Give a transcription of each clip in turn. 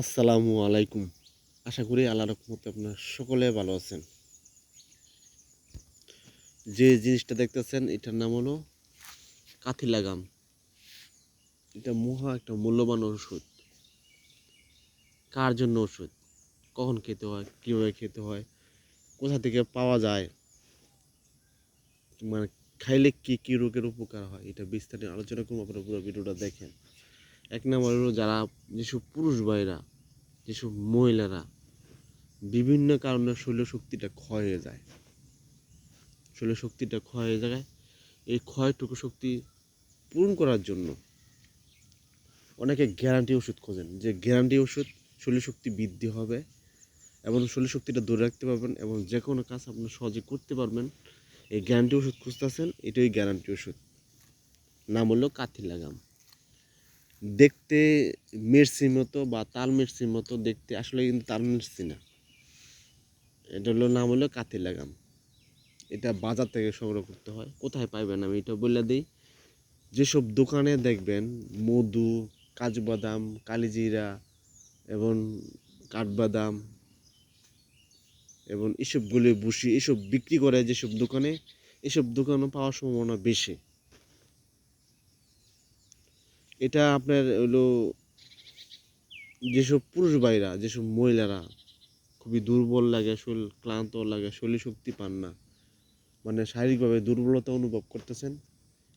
আসসালামু আলাইকুম। আশা করি আল্লাহ রকমতে আপনার সকলে ভালো আছেন। যে জিনিসটা দেখতেছেন, এটার নাম হলো কাথি লাগাম এটা মহা একটা মূল্যবান ওষুধ কার জন্য ওষুধ কখন খেতে হয়? কীভাবে খেতে হয়? কোথা থেকে পাওয়া যায়? মানে খাইলে কি কি রোগের উপকার হয়? এটা বিস্তারিত আলোচনা করব, আপনারা পুরো ভিডিওটা দেখেন। এক নম্বর হলো যারা যেসব পুরুষ ভাইরা, যেসব মহিলারা বিভিন্ন কারণে শরীর শক্তিটা ক্ষয় হয়ে যায়। শরীর শক্তিটা ক্ষয় হয়ে যায়। এই ক্ষয়টুকু শক্তি পূরণ করার জন্য অনেকে গ্যারান্টি ওষুধ খোঁজেন, যে গ্যারান্টি ওষুধ শরীর শক্তি বৃদ্ধি হবে এবং শরীর শক্তিটা ধরে রাখতে পারবেন এবং যে কোনো কাজ আপনি সহজে করতে পারবেন। এই গ্যারান্টি ওষুধ খুঁজতেছেন, এটাই গ্যারান্টি ওষুধ। নাম হলো কাথি লাগাম। দেখতে মির্চির মতো বা তাল মির্চির মতো দেখতে, আসলে কিন্তু তাল মির্চি না। এটা হলো নাম হলো কাতি লাগাম। এটা বাজার থেকে সংগ্রহ করতে হয়। কোথায় পাইবেন আমি এটা বলে দিই। যেসব দোকানে দেখবেন, মধু কাজু বাদাম কালিজিরা এবং কাঠবাদাম এবং এসবগুলি বুসি, এসব বিক্রি করে যেসব দোকানে, এসব দোকানও পাওয়ার সম্ভাবনা বেশি। এটা আপনার হলো যেসব পুরুষ ভাইরা, যেসব মহিলারা খুবই দুর্বল লাগে শরীর ক্লান্ত লাগে শরীর শক্তি পান না মানে শারীরিকভাবে দুর্বলতা অনুভব করতেছেন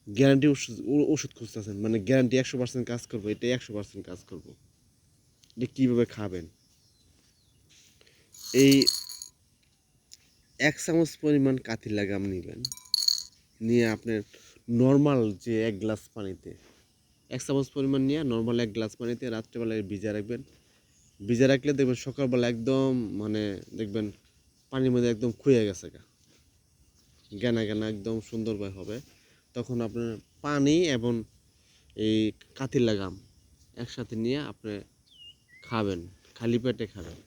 গ্যারান্টি ওষুধ ওষুধ খুঁজতেছেন মানে গ্যারান্টি একশো পার্সেন্ট কাজ করব এটা একশো পার্সেন্ট কাজ করব। এটা কীভাবে খাবেন? এই এক চামচ পরিমাণ কাথি লাগাম নেবেন, নিয়ে আপনার নর্মাল যে এক গ্লাস পানিতে এক চামচ পরিমাণ নিয়ে নর্মাল এক গ্লাস পানিতে রাত্রেবেলায় ভিজা রাখবেন। ভিজা রাখলে দেখবেন সকালবেলা একদম মানে দেখবেন পানির মধ্যে একদম খুঁয়ে গেছে গা। গেনা গেনা একদম সুন্দরভাবে হবে। তখন আপনার পানি এবং এই কাতির লাগাম একসাথে নিয়ে আপনি খাবেন, খালি পেটে খাবেন।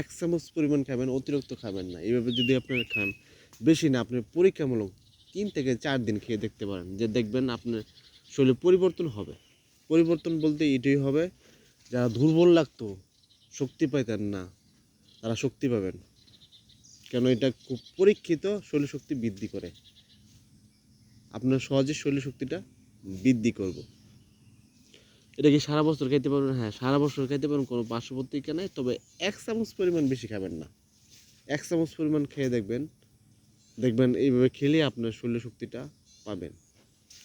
এক চামচ পরিমাণ খাবেন, অতিরিক্ত খাবেন না। এইভাবে যদি আপনার খান, বেশি না, আপনি পরীক্ষামূলক তিন থেকে চার দিন খেয়ে দেখতে পারেন। যে দেখবেন আপনার শরীরে পরিবর্তন হবে। পরিবর্তন বলতে এটাই হবে, যারা দুর্বল লাগতো, শক্তি পাইতেন না, তারা শক্তি পাবেন। কেন এটা খুব পরীক্ষিত শরীর শক্তি বৃদ্ধি করে। আপনার সহজে শরীর শক্তিটা বৃদ্ধি করব। এটা কি সারা বছর খাইতে পারবেন? হ্যাঁ সারা বছর খাইতে পারবেন, কোনো পার্শ্ববর্তীকা নেই, তবে এক চামচ পরিমাণ বেশি খাবেন না। এক চামচ পরিমাণ খেয়ে দেখবেন দেখবেন এইভাবে খেলে আপনার শরীর শক্তিটা পাবেন।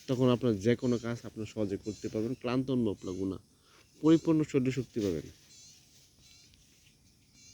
তখন আপনার যে কোনো কাজ আপনার সহজে করতে পারবেন, ক্লান্ত অনুভব লাগবে না। পরিপূর্ণ শরীর শক্তি পাবেন।